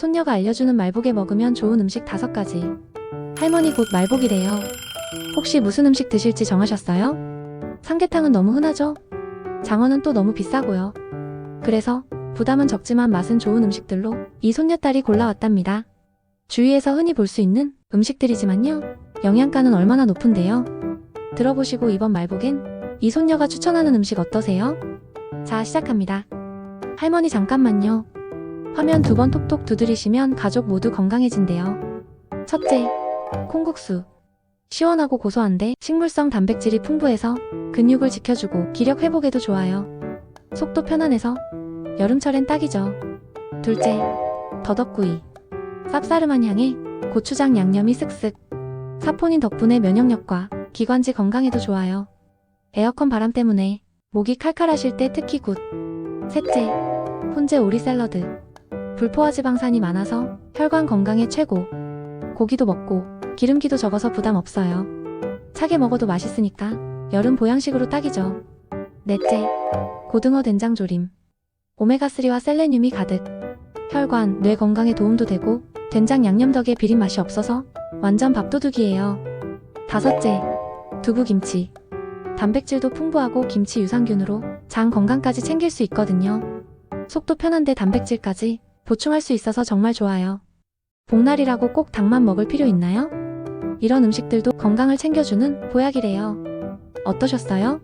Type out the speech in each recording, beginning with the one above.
손녀가 알려주는 말복에 먹으면 좋은 음식 다섯 가지. 할머니 곧 말복이래요. 혹시 무슨 음식 드실지 정하셨어요? 삼계탕은 너무 흔하죠? 장어는 또 너무 비싸고요. 그래서 부담은 적지만 맛은 좋은 음식들로 이 손녀딸이 골라왔답니다. 주위에서 흔히 볼 수 있는 음식들이지만요. 영양가는 얼마나 높은데요. 들어보시고 이번 말복엔 이 손녀가 추천하는 음식 어떠세요? 자, 시작합니다. 할머니 잠깐만요. 화면 두 번 톡톡 두드리시면 가족 모두 건강해진대요. 첫째, 콩국수. 시원하고 고소한데 식물성 단백질이 풍부해서 근육을 지켜주고 기력 회복에도 좋아요. 속도 편안해서 여름철엔 딱이죠. 둘째, 더덕구이. 쌉싸름한 향에 고추장 양념이 쓱쓱. 사포닌 덕분에 면역력과 기관지 건강에도 좋아요. 에어컨 바람 때문에 목이 칼칼하실 때 특히 굿. 셋째, 훈제 오리 샐러드. 불포화 지방산이 많아서 혈관 건강에 최고. 고기도 먹고 기름기도 적어서 부담 없어요. 차게 먹어도 맛있으니까 여름 보양식으로 딱이죠. 넷째, 고등어 된장 조림. 오메가3와 셀레늄이 가득. 혈관, 뇌 건강에 도움도 되고 된장 양념 덕에 비린 맛이 없어서 완전 밥도둑이에요. 다섯째, 두부김치. 단백질도 풍부하고 김치 유산균으로 장 건강까지 챙길 수 있거든요. 속도 편한데 단백질까지 보충할 수 있어서 정말 좋아요. 복날이라고 꼭 닭만 먹을 필요 있나요? 이런 음식들도 건강을 챙겨주는 보약이래요. 어떠셨어요?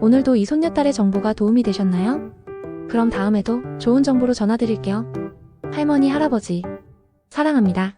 오늘도 이 손녀딸의 정보가 도움이 되셨나요? 그럼 다음에도 좋은 정보로 전화드릴게요. 할머니, 할아버지. 사랑합니다.